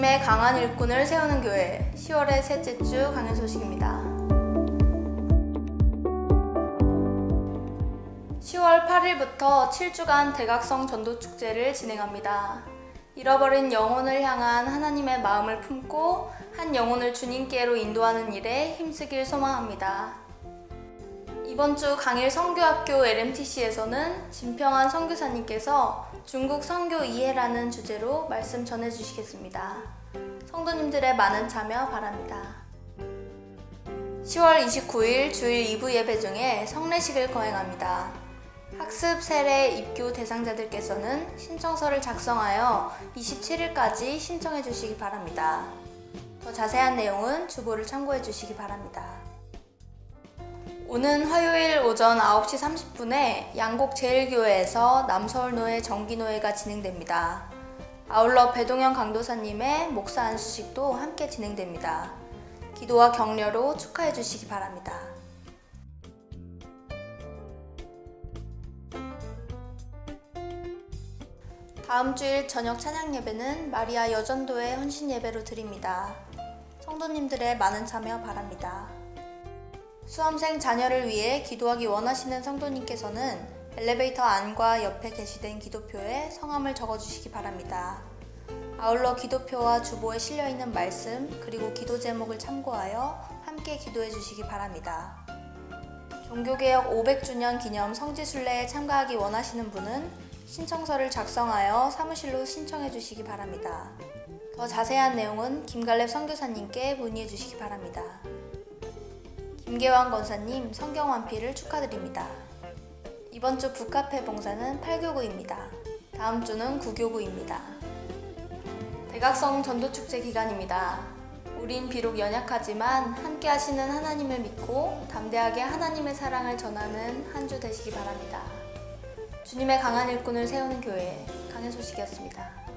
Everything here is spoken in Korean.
주님의 강한 일꾼을 세우는 교회 10월의 셋째 주 강연 소식입니다. 10월 8일부터 7주간 대각성 전도 축제를 진행합니다. 잃어버린 영혼을 향한 하나님의 마음을 품고 한 영혼을 주님께로 인도하는 일에 힘쓰길 소망합니다. 이번 주 강일 성교학교 LMTC에서는 진평한 선교사님께서 중국 선교 이해라는 주제로 말씀 전해 주시겠습니다. 성도님들의 많은 참여 바랍니다. 10월 29일 주일 2부 예배 중에 성례식을 거행합니다. 학습 세례 입교 대상자들께서는 신청서를 작성하여 27일까지 신청해 주시기 바랍니다. 더 자세한 내용은 주보를 참고해 주시기 바랍니다. 오는 화요일 오전 9시 30분에 양곡 제일교회에서 남서울노회 정기노회가 진행됩니다. 아울러 배동현 강도사님의 목사 안수식도 함께 진행됩니다. 기도와 격려로 축하해 주시기 바랍니다. 다음 주일 저녁 찬양 예배는 마리아 여전도의 헌신 예배로 드립니다. 성도님들의 많은 참여 바랍니다. 수험생 자녀를 위해 기도하기 원하시는 성도님께서는 엘리베이터 안과 옆에 게시된 기도표에 성함을 적어주시기 바랍니다. 아울러 기도표와 주보에 실려 있는 말씀 그리고 기도 제목을 참고하여 함께 기도해 주시기 바랍니다. 종교개혁 500주년 기념 성지순례에 참가하기 원하시는 분은 신청서를 작성하여 사무실로 신청해 주시기 바랍니다. 더 자세한 내용은 김갈렙 선교사님께 문의해 주시기 바랍니다. 김계환 권사님 성경 완피를 축하드립니다. 이번 주 북카페 봉사는 8교구입니다. 다음 주는 9교구입니다. 대각성 전도축제 기간입니다. 우린 비록 연약하지만 함께 하시는 하나님을 믿고 담대하게 하나님의 사랑을 전하는 한 주 되시기 바랍니다. 주님의 강한 일꾼을 세우는 교회 강현 소식이었습니다.